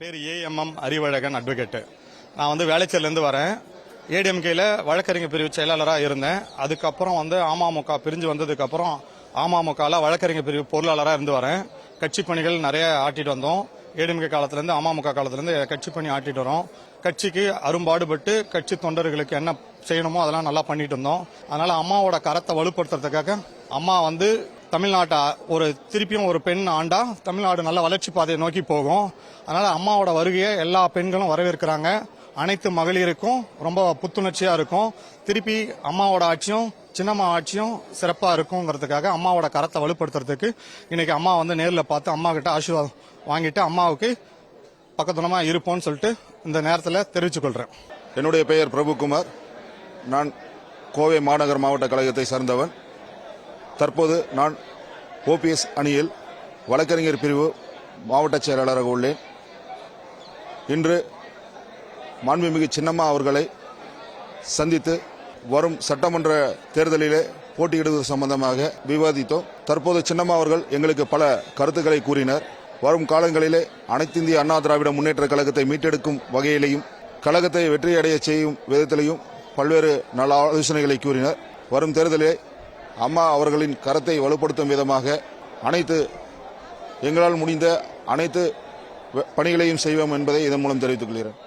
பேர் AMM Arivazhagan advocate நான் வந்து வேலைச்சேரிலேருந்து வரேன். ஏடிஎம்கேயில் வழக்கறிஞர் பிரிவு செயலாளராக இருந்தேன். அதுக்கப்புறம் வந்து அமமுக பிரிஞ்சு வந்ததுக்கப்புறம் அமமுகவில் வழக்கறிஞர் பிரிவு பொருளாளராக இருந்து வரேன். கட்சி பணிகள் நிறைய ஆட்டிட்டு வந்தோம். ஏடிஎம்கே காலத்துலேருந்து அமமுக காலத்துலேருந்து கட்சி பணி ஆட்டிட்டு வரோம். கட்சிக்கு அரும்பாடுபட்டு கட்சி தொண்டர்களுக்கு என்ன செய்யணுமோ அதெல்லாம் நல்லா பண்ணிட்டு இருந்தோம். அதனால் அம்மாவோட கரத்தை வலுப்படுத்துறதுக்காக அம்மா வந்து தமிழ்நாட்டை ஒரு திருப்பியும் ஒரு பெண் ஆண்டா. தமிழ்நாடு நல்ல வளர்ச்சி பாதையை நோக்கி போகும். அதனால அம்மாவோட வருகையை எல்லா பெண்களும் வரவேற்கிறாங்க. அனைத்து மகளிருக்கும் ரொம்ப புத்துணர்ச்சியா இருக்கும். திருப்பி அம்மாவோட ஆட்சியும் சின்னம்மா ஆட்சியும் சிறப்பா இருக்குங்கிறதுக்காக அம்மாவோட கரத்தை வலுப்படுத்துறதுக்கு இன்னைக்கு அம்மா வந்து நேரில் பார்த்து அம்மா கிட்ட ஆசீர்வாதம் வாங்கிட்டு அம்மாவுக்கு பக்கத்துலமா இருப்போம்னு சொல்லிட்டு இந்த நேரத்தில் தெரிவித்துக் கொள்றேன் என்னுடைய பெயர் பிரபுகுமார். நான் கோவை மாநகர் மாவட்ட கழகத்தை சார்ந்தவன். தற்போது நான் ஓபிஎஸ் அணியில் வழக்கறிஞர் பிரிவு மாவட்ட செயலாளராக உள்ளேன். இன்று மாண்புமிகு சின்னம்மா அவர்களை சந்தித்து வரும் சட்டமன்ற தேர்தலிலே போட்டியிடுவது சம்பந்தமாக விவாதித்தோம். தற்போது சின்னம்மா அவர்கள் எங்களுக்கு பல கருத்துக்களை கூறினர். வரும் காலங்களிலே அனைத்திந்திய அண்ணா திராவிட முன்னேற்ற கழகத்தை மீட்டெடுக்கும் வகையிலேயும் கழகத்தை வெற்றியடைய செய்யும் விதத்திலையும் பல்வேறு நல ஆலோசனைகளை கூறினர். வரும் தேர்தலிலே அம்மா அவர்களின் கரத்தை வலுப்படுத்தும் விதமாக அனைத்து எங்களால் முடிந்த அனைத்து வ- பணிகளையும் செய்வோம் என்பதை இதன் மூலம் தெரிவித்துக் கொள்கிறேன்.